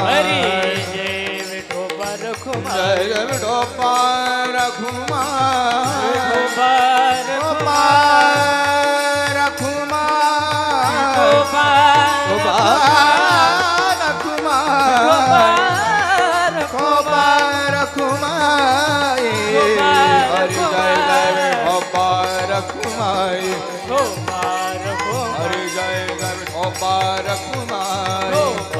હરી જય વિઠો પરખુમા જય વિઠો હરી જય ગર ગોપાર કુમાર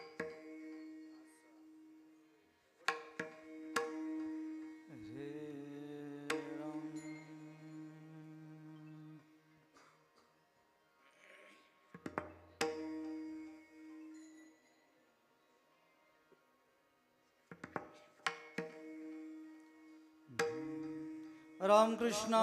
राम कृष्ण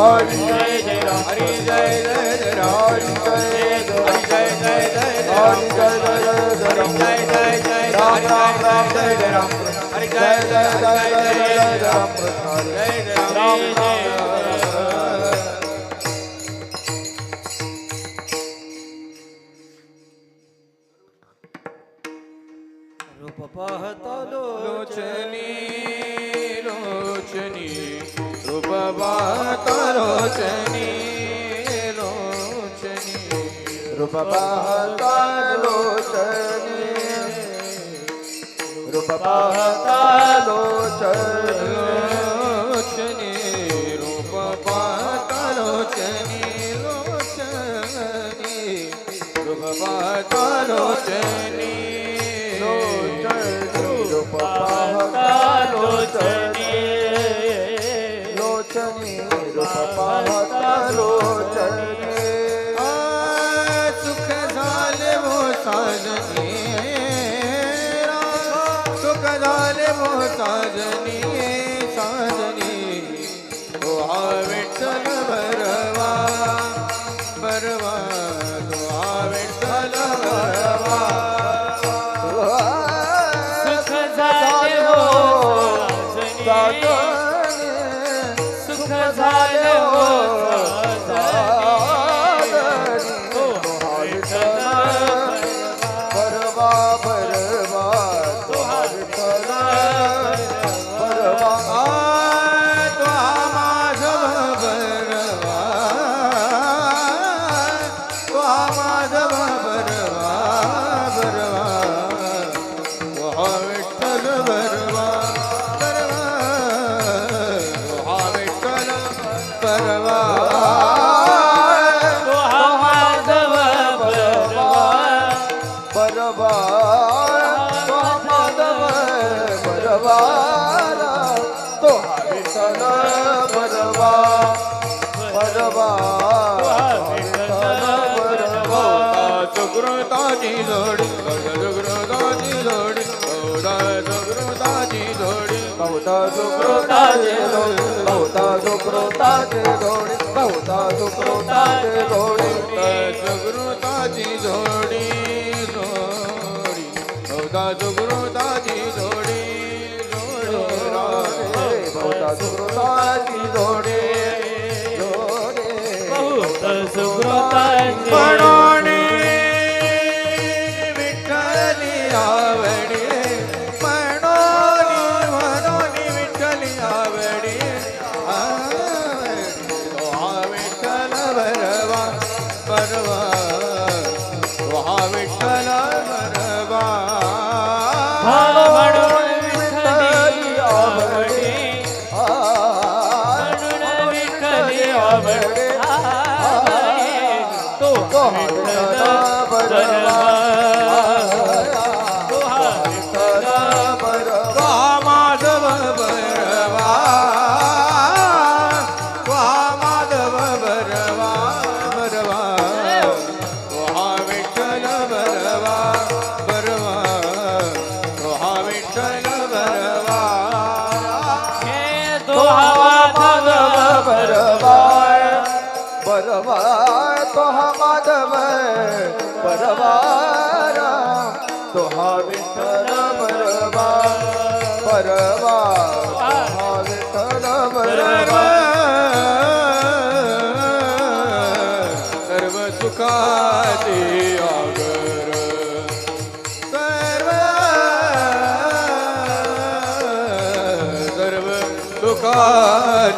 હરિ જય જય હરિ જય જય જય રામ જય જય જય જય હરિ જય જય જય જય રામ જય જય જય રામ રામ રામ જય જય રામ હરિ જય જય જય જય રામ જય જય Ram Ram Rupa Pata Lo Chani Rupa Pata Lo Chani Rupa Pata जोडी सुकृताची जोडी बहुता सुकृताची जोडी बहुता सुकृताची जोडी बहुता सुकृताची जोडी बहुता सुकृताची जोडी सुकृताची जोडी जोडी बहुता सुकृताची जोडी जोडी बहुता सुकृताची जोडी जोडी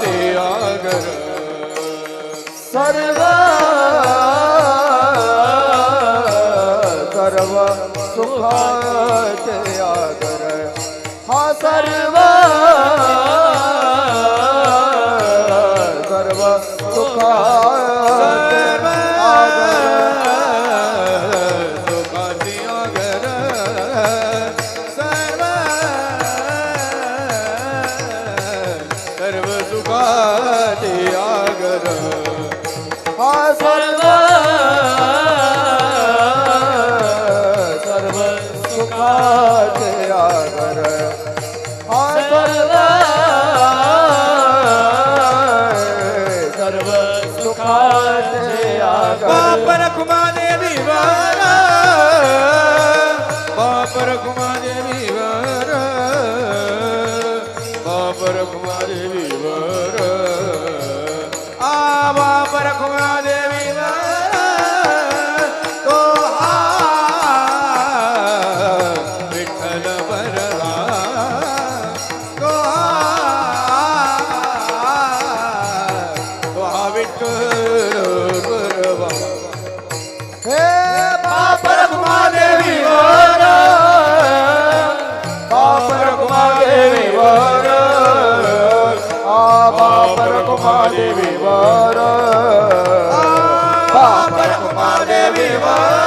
त्यागर सर्व सर्व सुख त्यागर हा सर्व દેવી વર પાપર કુમાર દેવી વર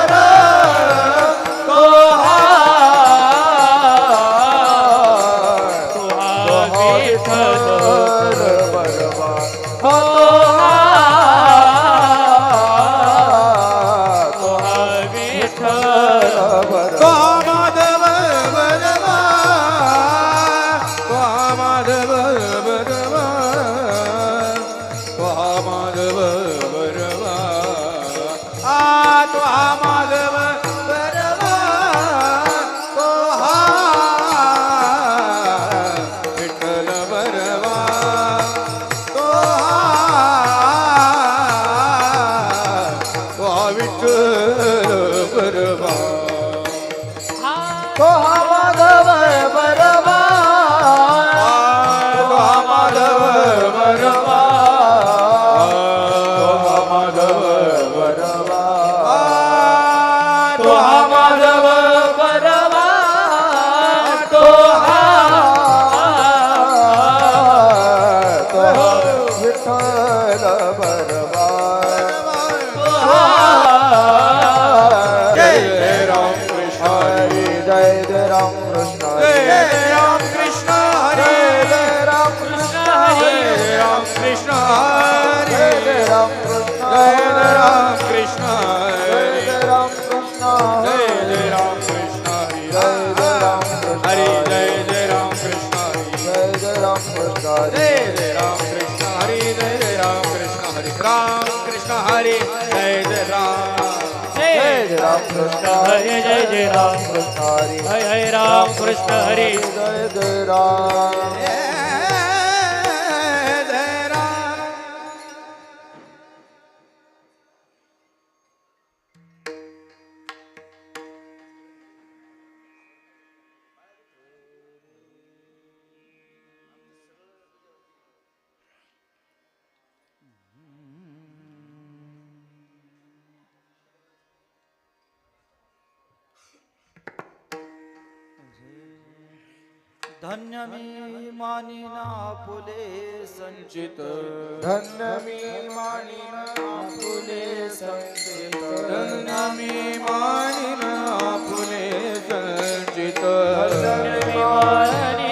Krishna Hare Ram Krishna Hare Ram Krishna Hare Ram Krishna Hare Ram Krishna Hare Ram Krishna Hare Jai Ram Krishna Hare Jai Ram Krishna Hare Ram Krishna Hare Jai Ram Krishna Hare Ram Krishna Hare Jai Ram Hare Ram Krishna Hare Jai Jai Ram Krishna Hare Hare Ram Krishna Hare Jai Jai Ram धन्य मी मानिना फुले संचित। धन्य मी मानिन फुले संचित। धन्य मी मानिन फुले संचित। विमानीन आपुले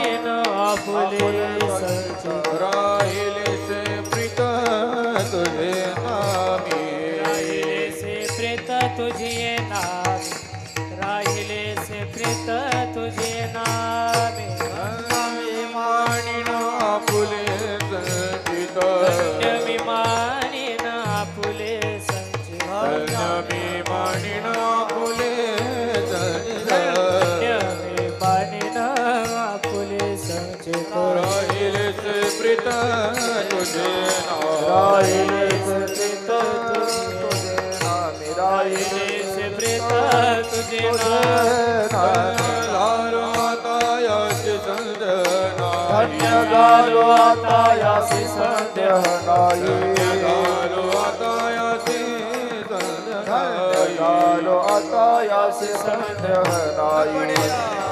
झालो आता याची संजना धन्य झालो आता यासी संदेह नाही झालो आता यासी नाही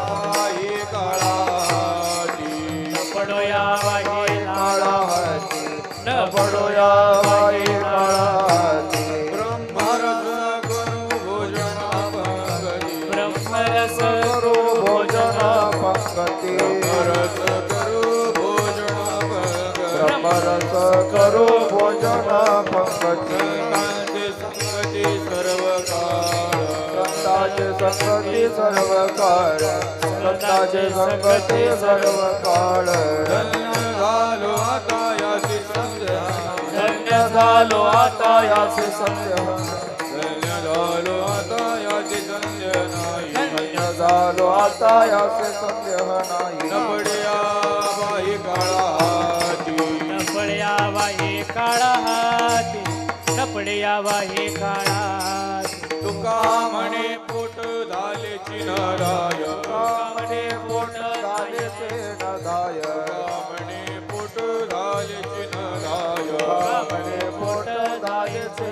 पंगती संगती सर्व काळ संताचे संगती सर्व काळ संताचे संगती सर्व काळ धन्य झालो आता याची संजना धन्य झालो आता याचे सत्य धन्य झालो आता याची संजना धन्य झालो आता याचे सत्य नाही। पड्या वाही काळा हाती. तुका म्हणे पोट झाले चिनराय कामने पोट झाले तुका म्हणे पोट झाले चिनराय कामने पोट झाले ते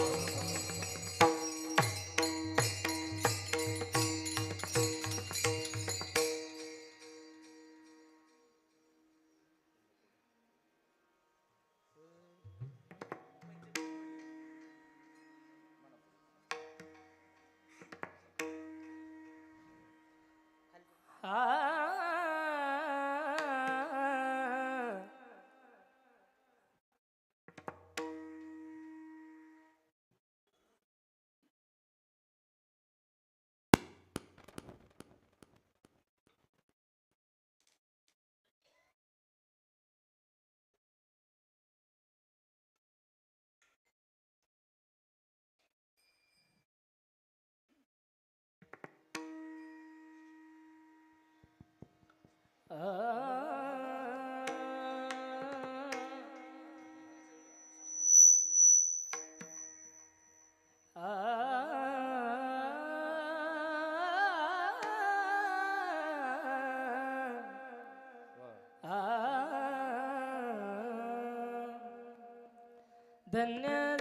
धन्य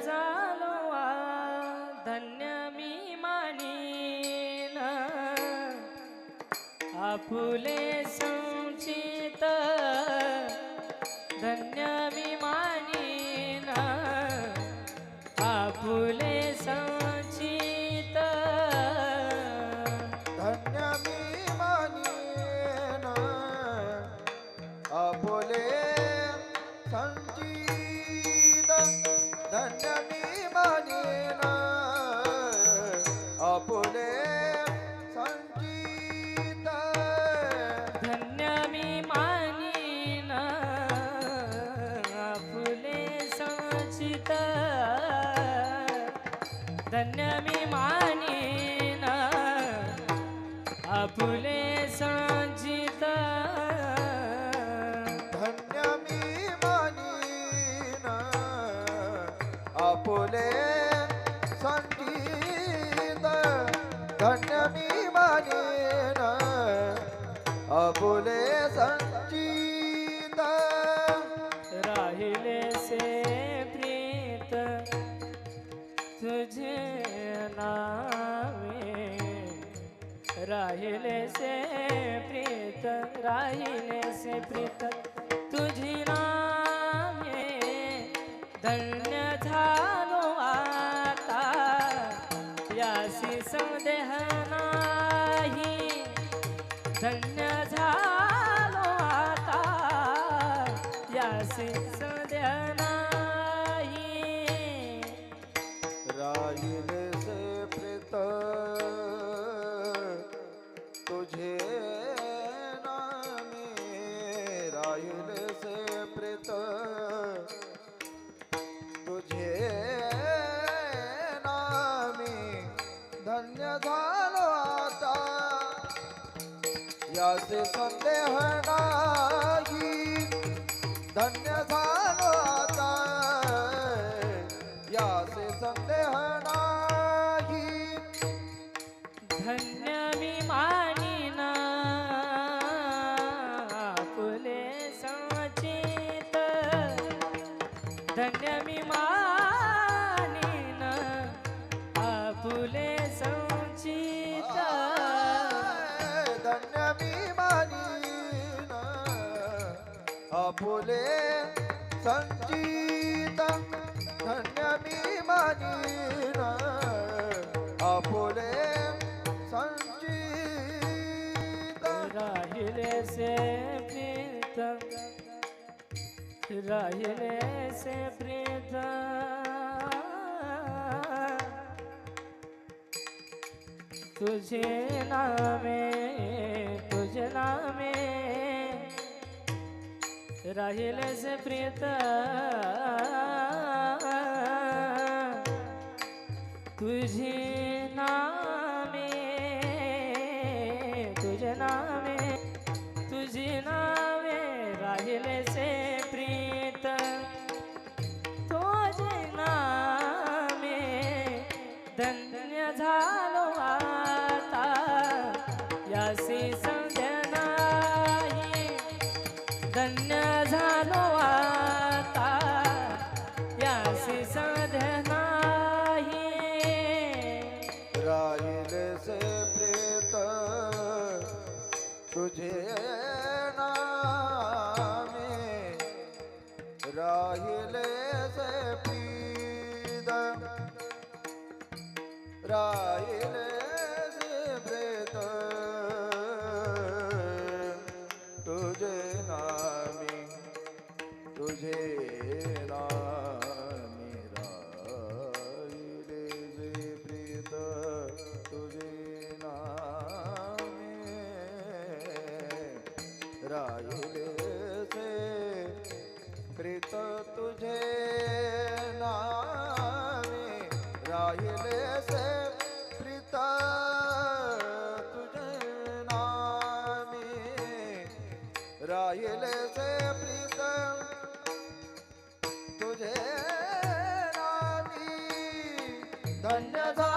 झालो धन्य मी मानीन. आपुले सा बोले संचित। राहिले से प्रीत तुझे नावे। राहिले से प्रीत राहिले ਦਾਸ ਸੰਦੇਹਣਾ बोले संचित धन्य मी मानीन आपुले संचित राहिले से प्रीत राहिले से प्रीत. तुझे नामे तुझे नामे राहिले से प्रीत. तुझी तुझे Kanyaga.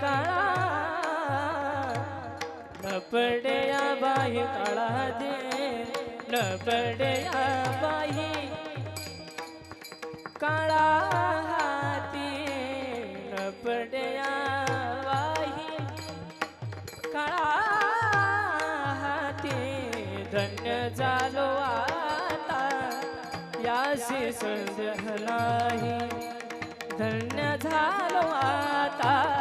काळा न पडया बाई काळा दे न बाई काळा हाती न बाई काळा हाती धन्य झालो आता याशी संजलाही धन्य झालो आता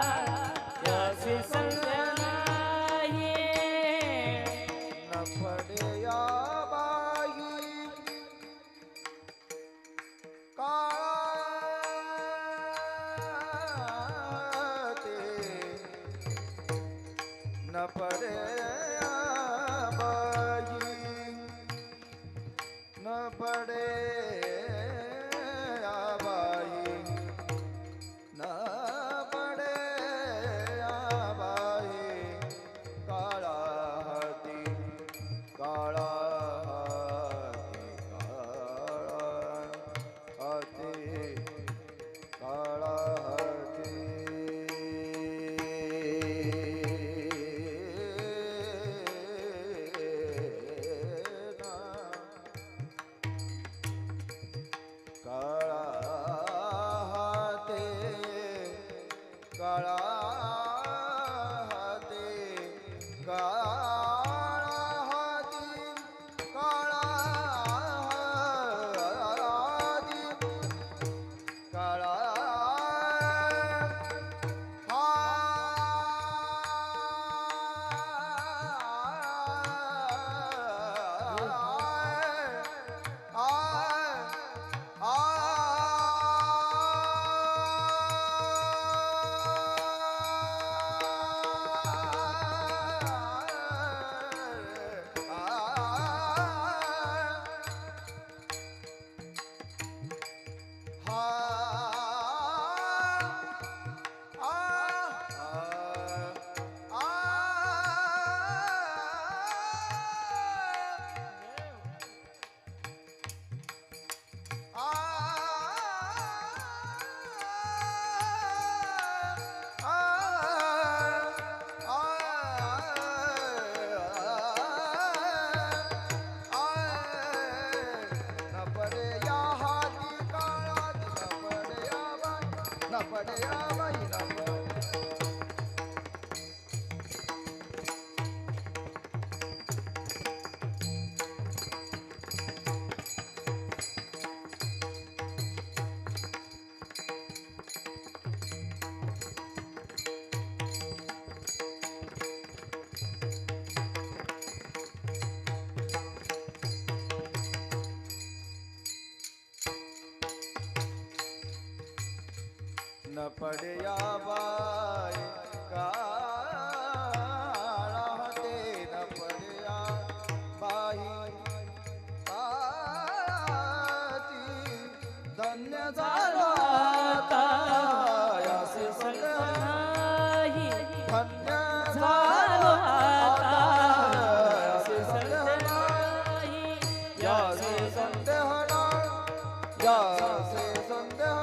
न पड्या काळा ते न पड्या बाई। काळाची धन्य झालो आता सगळं धन्य झालो आता सगळं नाही याचे संदेह याचे संदेह